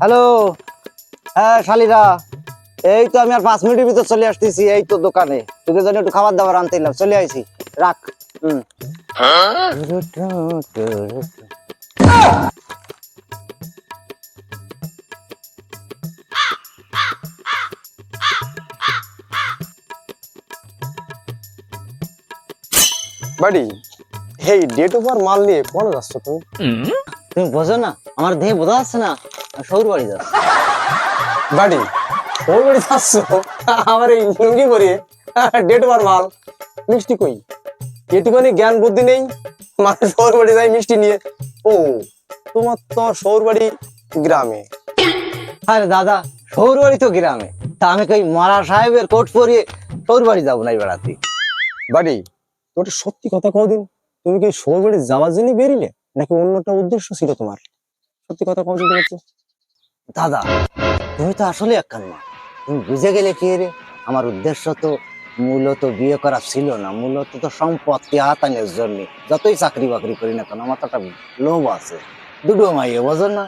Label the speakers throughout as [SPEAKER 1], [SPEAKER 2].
[SPEAKER 1] Hello. হ্যাঁ শালিরা। এই তো আমি আর পাঁচ মিনিটের ভিতর চলে আসতেছি এই তো দোকানে। তোকে জন্য একটু খাবার দাবার আনতে এলাম চলে আইছি। রাখ। হুম।
[SPEAKER 2] বাড়ি এই ডেট ওভার মাল নিয়ে কোন যাচ্ছ তুমি?
[SPEAKER 1] তুমি বোঝো না আমার দেহে বোঝা যাচ্ছে না সৌর বাড়ি যাচ্ছি।
[SPEAKER 2] বাড়ি? ওই বাড়ি যাচ্ছ? আমার এই লুঙ্গি পরিয়ে ডেট ওভার মাল। মিষ্টি কই? এটুখানি জ্ঞান বুদ্ধি নেই মানুষ শহর বাড়ি যায় মিষ্টি নিয়ে। ও তোমার তো শহর বাড়ি গ্রামে।
[SPEAKER 1] আরে দাদা সৌর বাড়ি তো গ্রামে। তা আমি কই মারা সাহেবের কোট পরিয়ে সৌর বাড়ি যাব না বেড়াতে।
[SPEAKER 2] বাড়ি? তোটা সত্যি কথা কদিন তুমি কি শহর বাড়ি যাওয়ার জন্য বেরিলে? নাকি অন্যটা উদ্দেশ্য ছিল তোমার? সত্যি কথা কদিন বলছো
[SPEAKER 1] দাদা, তুমি তো আসলে এক কান্না তুমি বুঝে গেলে কি রে? আমার উদ্দেশ্য তো মূলত বিয়ে করা ছিল না। মূলত তো সম্পত্তি হাতানের জন্য। যতই চাকরি বাকরি করি না কেন, আমার তো একটা লোভ আছে। দুটো মাইয়ে, বোঝো না?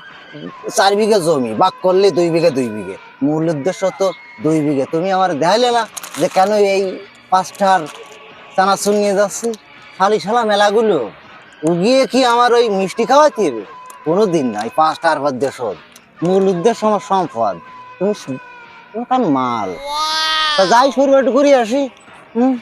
[SPEAKER 1] চার বিঘে জমি, বাক করলে দুই বিঘে দুই বিঘে। মূল উদ্দেশ্য তো দুই বিঘে। তুমি আমার দেখাইলে না যে কেন এই পাঁচটার চানাচুর নিয়ে যাচ্ছে? শালি শালা মেলাগুলো। উগিয়ে কি আমার ওই মিষ্টি খাওয়াতে হবে? কোনোদিন নাই পাঁচটার মধ্যে শোধ মূল উদ্দেশ্য আমার সম্পদ। তুমি মাল। তা যাই শরীর একটু ঘুরে আসি, হুম?